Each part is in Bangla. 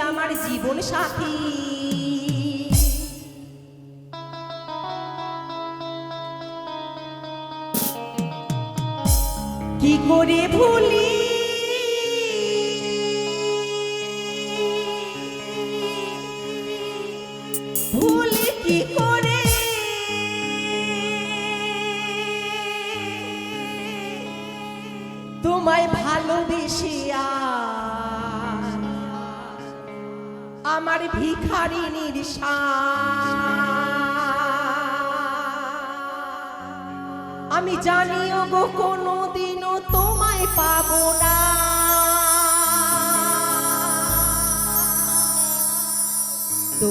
আমার জীবন সাথী। কি করে ভুলি? ভুলি কি করে আমার ভিখারি ভিখারিনীর আমি জানিও গো কোনো দিনও তোমায় পাবো না। তো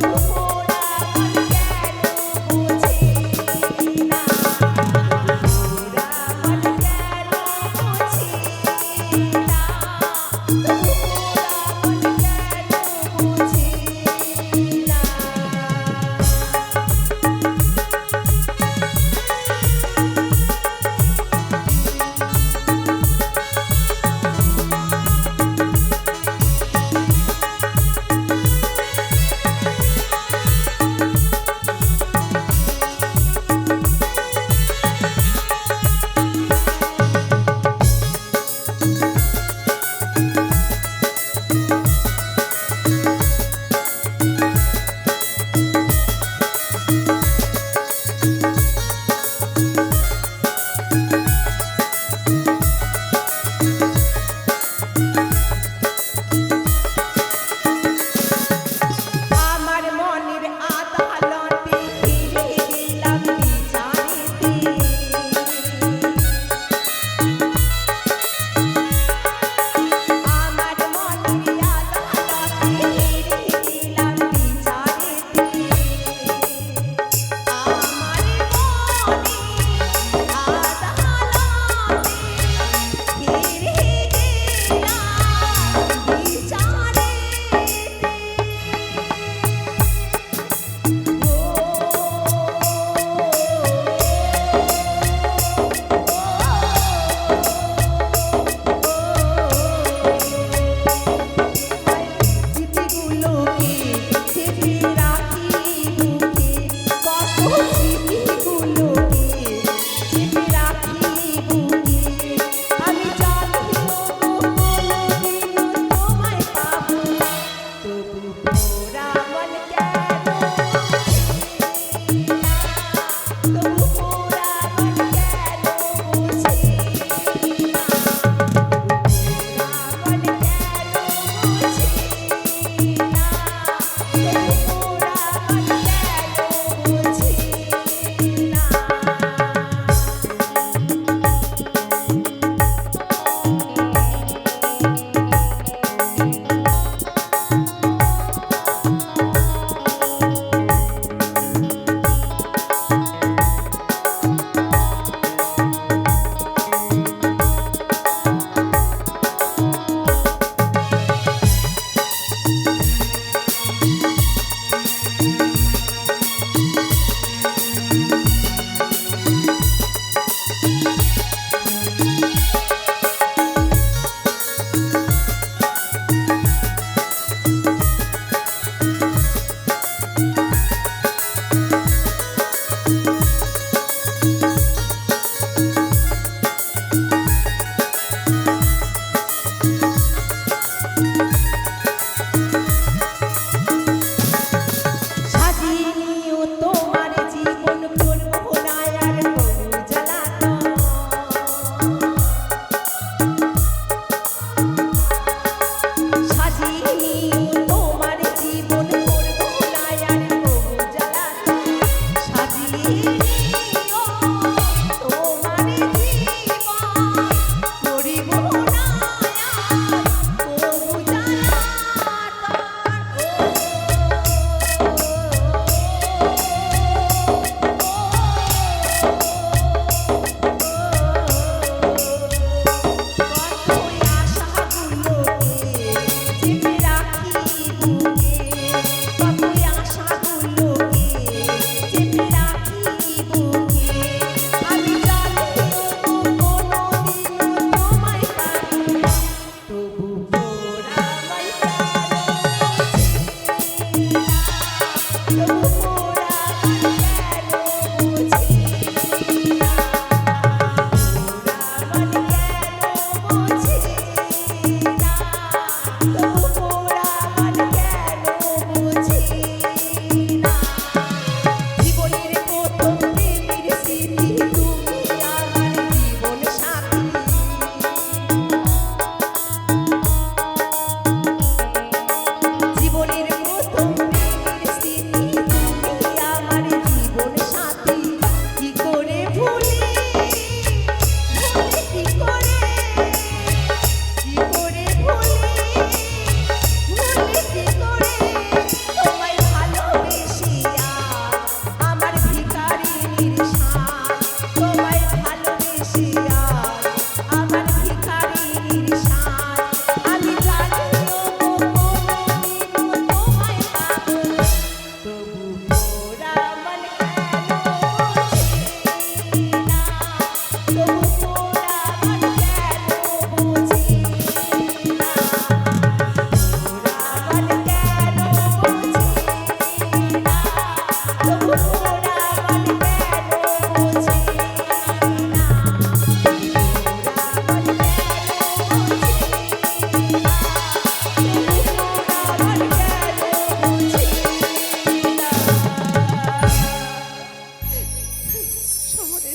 প্রভু